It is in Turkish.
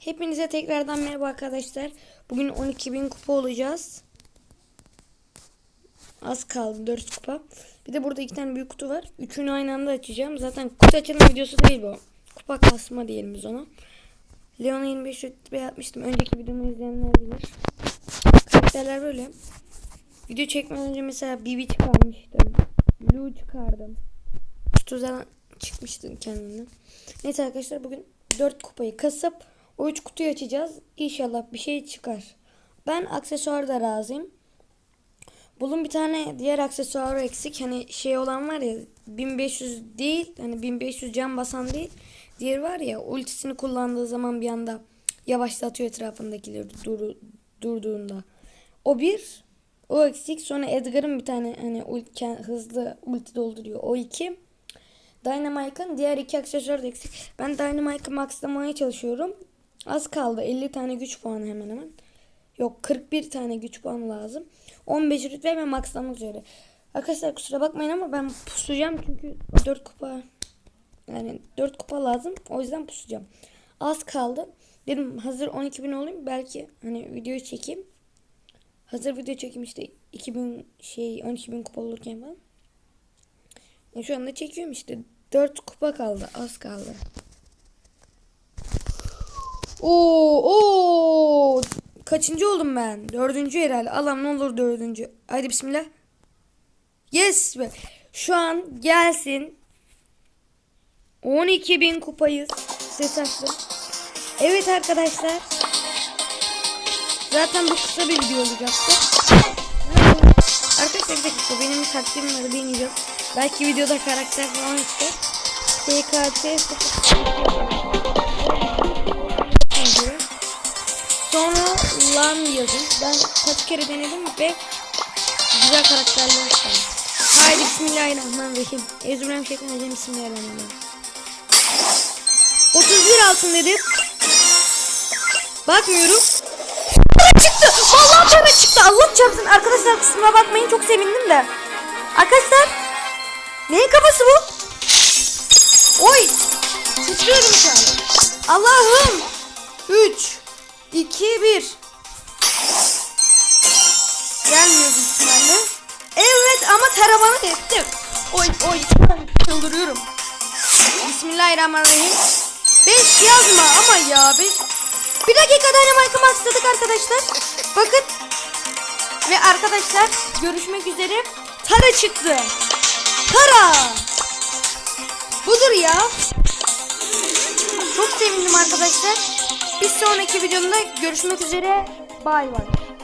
Hepinize tekrardan merhaba arkadaşlar. Bugün 12.000 kupa olacağız. Az kaldı 4 kupa. Bir de burada iki tane büyük kutu var. Üçünü aynı anda açacağım. Zaten kutu açılma videosu değil bu. Kupa kasma diyelim biz ona. Leon'a 25 rütbe yapmıştım. Önceki videomu izleyenler bilir. Karakterler böyle. Video çekmeden önce mesela Bibi çıkarmıştım. Lu çıkardım. Tuzalan çıkmıştım kendimden. Neyse arkadaşlar bugün 4 kupayı kasıp o 3 kutuyu açacağız. İnşallah bir şey çıkar. Ben aksesuar da razıyım. Bunun bir tane diğer aksesuarı eksik. Hani şey olan var ya 1500 değil. Hani 1500 can basan değil. Diğer var ya ultisini kullandığı zaman bir anda yavaşlatıyor etrafındakileri dur, durduğunda. O bir. O eksik. Sonra Edgar'ın bir tane hani ulti, hızlı ulti dolduruyor. O iki. Dynamite'ın diğer iki aksesuarı da eksik. Ben Dynamite'ı maxlamaya çalışıyorum. Az kaldı. 50 tane güç puanı hemen hemen. Yok 41 tane güç puanı lazım. 15 rütbe ve maxlamak üzere. Arkadaşlar kusura bakmayın ama ben pusacağım çünkü 4 kupa yani 4 kupa lazım. O yüzden pusacağım. Az kaldı. Dedim hazır 12.000 olayım belki hani videoyu çekeyim. Hazır video çekeyim işte 2000 şey 12.000 kupa olurken ben. E şu anda çekiyorum işte. 4 kupa kaldı. Az kaldı. Oo, oo. Kaçıncı oldum ben? Dördüncü herhalde. Allah'ım ne olur dördüncü. Haydi bismillah. Yes. Şu an gelsin. 12.000 kupayız. Ses açtım. Evet arkadaşlar. Zaten bu kısa bir video olacaktı. Arkadaşlar bir dakika benim taktiğim var deneyeceğim. Belki videoda karakter falan işte. TKT lan yazın. Ben kaç kere denedim ve güzel karakterler çıkardım. Haydi bismillahirrahmanirrahim. Ezberlemişekten bismillahirrahmanirrahim. 31 altın dedim. Bakmıyorum. Para çıktı. Vallahi para çıktı. Allah çarpsın. Arkadaşlar kusura bakmayın çok sevindim de. Arkadaşlar. Neyin kafası bu? Oy. Titriyorum şu an. Allah'ım. 3 2 1 Gelmiyor büyük ihtimalle. Evet ama taramanı ettim. Oy oy çıldırıyorum. Bismillahirrahmanirrahim. 5 yazma ama ya 5 bir dakika Dynamite'ı maxladık arkadaşlar. Bakın. Ve arkadaşlar görüşmek üzere. Tara çıktı. Tara. Budur ya. Çok sevindim arkadaşlar. Bir sonraki videomda görüşmek üzere. Bay bay.